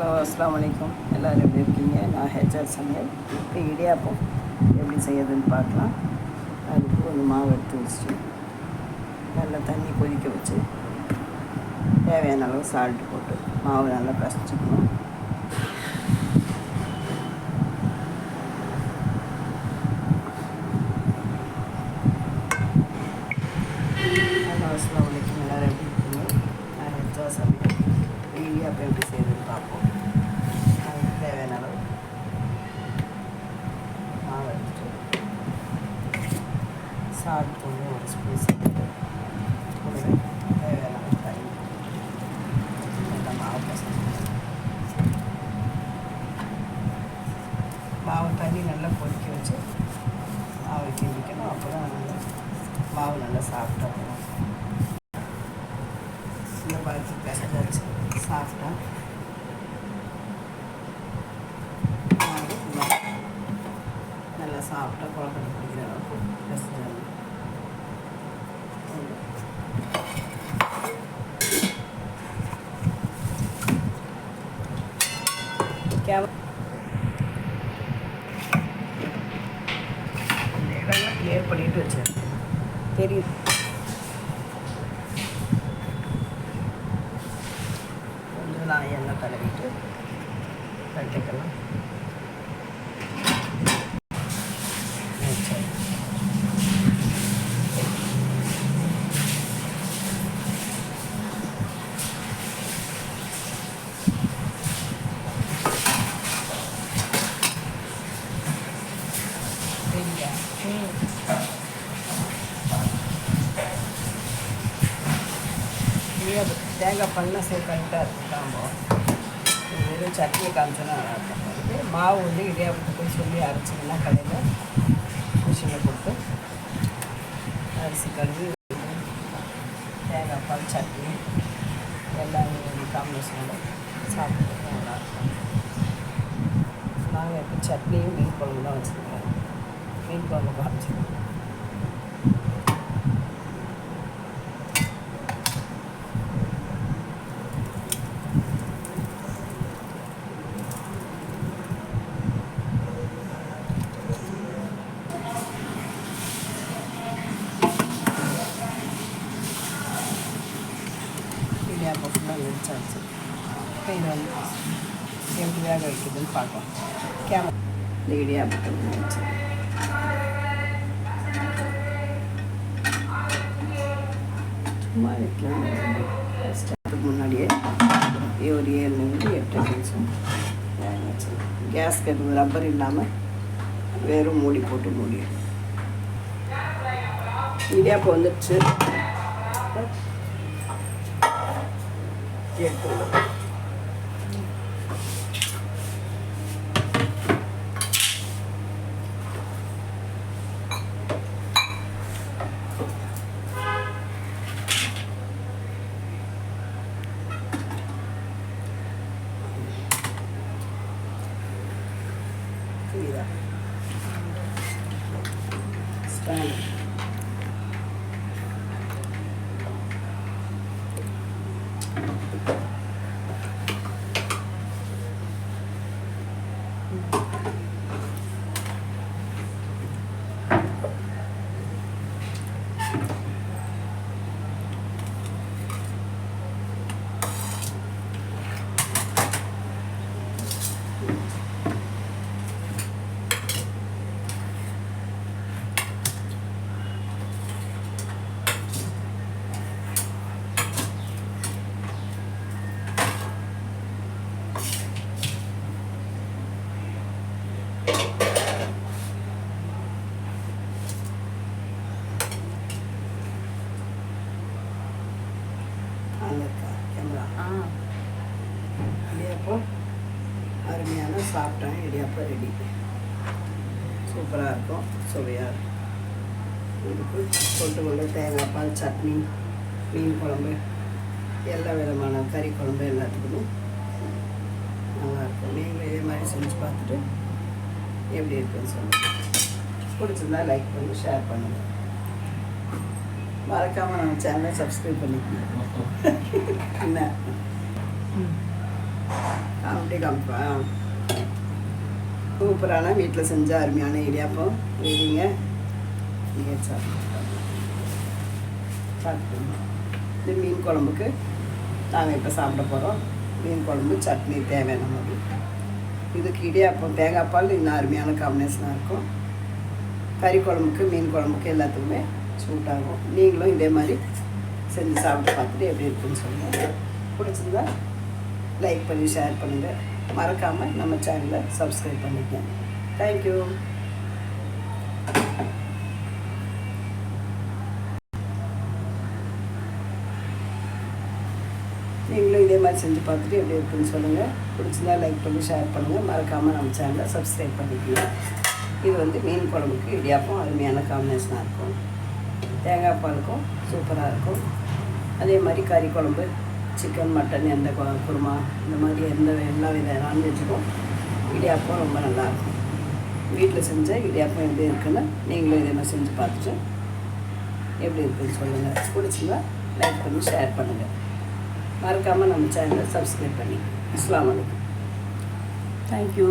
Hello அஸ்லாம் வலைக்கம் எல்லோரும் எப்படி இருக்கீங்க? நான் ஹெச்ஆர் சமையல். இப்போ இடியாப்பம் எப்படி செய்யறதுன்னு பார்க்கலாம். அதுக்கு கொஞ்சம் மாவு எடுத்து வச்சுட்டு நல்லா தண்ணி கொதிக்க வச்சு தேவையான அளவு சால்ட் போட்டு மாவு நல்லா பசிச்சுக்கணும் ஹலோ அஸ்லாம் வலைக்கம் எல்லோரும் எப்படி இருக்கீங்க? நான் ஹெச்ஆர் சமையல். இடியாப்பம் எப்படி செய்யறது பார்ப்போம் அதுக்கு தேவையான அளவு மாவு எடுத்துட்டு சால்ட் ஒரு ஸ்பூன் சேர்த்து தண்ணி நல்லா மாவு மாவு தண்ணி நல்லா கொதிக்க வச்சு மாவை கிண்டிக்கணும் அப்போ தான் நல்லா மாவு நல்லா சாப்பிட்டா போகணும் இந்த பழத்து பிசைஞ்சாச்சு சாப்பிட்டா நல்லா சாப்பிட்டா குழந்தை பிடிக்கிற அளவுக்கு பிசைஞ்சாங்க இடம்லாம் கிளியர் பண்ணிட்டு வச்சேன் தெரியுது. கொஞ்சம் நான் எண்ணெய் தடவிட்டு கட்டிக்கலாம். தேங்காய் பண்ணால் சரி இருக்கும் வெறும் சட்னியை காமிச்சோன்னா நல்லா இருக்கும். மாவு வந்து இடியாப்பத்துக்கு சொல்லி அரைச்சிங்கன்னா கடையில் மிஷினில் கொடுத்து அரிசி கழுவி தேங்காய் பால் சட்னி எல்லாம் காம்பினேஷனோட சாப்பிட்டு நல்லாயிருக்கும் நாங்கள் இப்போ சட்னியும் மீன் குழம்பு தான் வச்சுருக்கோம். மீன் குழம்பு காமிச்சிருக்கோம் இடியாப்பம் ஃபுல்லாக வெடிச்சாச்சு இப்போ இதை வந்து எப்படி வேக வைக்குதுன்னு பார்க்கலாம் கேமரா இடியாப்பத்தை வச்சு சும்மா வைக்கலாம் ஸ்டார்ட்டுக்கு முன்னாடியே ஒரு ஏழுலேருந்து எட்டு நிமிஷம் வேக வச்சு கேஸ் கட்டு ரப்பர் இல்லாமல் வெறும் மூடி போட்டு மூடி இடியாப்பம் வந்துடுச்சு vida. Spanish. சாப்பிட்டேன் இடியாப்பம் ரெடி சூப்பராக இருக்கும் சுவையாக இருக்கும். இதுக்கு கொண்டு கொண்டு தேங்காய் பால் சட்னி மீன் குழம்பு எல்லா விதமான கறி குழம்பு எல்லாத்துக்குமே நல்லாயிருக்கும். நீங்களும் இதே மாதிரி செஞ்சு பார்த்துட்டு எப்படி இருக்குன்னு சொல்லுங்கள் பிடிச்சிருந்தா லைக் பண்ணி ஷேர் பண்ணுங்கள் மறக்காமல் நம்ம சேனலை சப்ஸ்கிரைப் பண்ணிக்கணும் என்ன? அப்படி காமிப்பேன் சூப்பரான வீட்டில் செஞ்ச அருமையான இடியாப்பம் ரெடிங்க. நீங்கள் சாப்பிட்டு இது மீன் குழம்புக்கு நாங்கள் இப்போ சாப்பிட போகிறோம் மீன் குழம்பு சட்னி தேவையான மாதிரி இதுக்கு இடியாப்பம் தேங்காய் பால் இன்னும் அருமையான காம்பினேஷனாக இருக்கும். கறி குழம்புக்கு மீன் குழம்புக்கு எல்லாத்துக்குமே சூட்டாகும் நீங்களும் இதே மாதிரி செஞ்சு சாப்பிட்டு பார்த்துட்டு எப்படி இருக்குன்னு சொல்லுங்கள் பிடிச்சிருந்தா லைக் பண்ணி ஷேர் பண்ணுங்கள் மறக்காமல் நம்ம சேனலை சப்ஸ்கிரைப் பண்ணிக்கோங்க. தேங்க்யூ நீங்களும் இதே மாதிரி செஞ்சு பார்த்துட்டு எப்படி இருக்குன்னு சொல்லுங்கள் பிடிச்சிருந்தா லைக் பண்ணி ஷேர் பண்ணுங்கள் மறக்காமல் நம்ம சேனலை சப்ஸ்கிரைப் பண்ணிக்கலாம் இது வந்து மீன் குழம்புக்கு இடியாப்பம் அருமையான காம்பினேஷனாக இருக்கும். தேங்காய் பாலுக்கும் சூப்பராக இருக்கும். அதே மாதிரி கறி குழம்பு. சிக்கன் மட்டன் எந்த கு- குருமா இந்த மாதிரி எந்த எல்லா வித நான்வெஜ்ஜுக்கும் இடியாப்பம் ரொம்ப நல்லாயிருக்கும். வீட்டில் செஞ்ச இடியாப்பம் எப்படி இருக்குன்னு நீங்களும் இதே மாதிரி செஞ்சு பார்த்துட்டு எப்படி இருக்குன்னு சொல்லுங்கள் பிடிச்சிருந்தா லைக் பண்ணி ஷேர் பண்ணுங்கள் மறக்காமல் நம்ம சேனலை சப்ஸ்கிரைப் பண்ணி. அஸ்லாம் வலைக்கம் தேங்க்யூ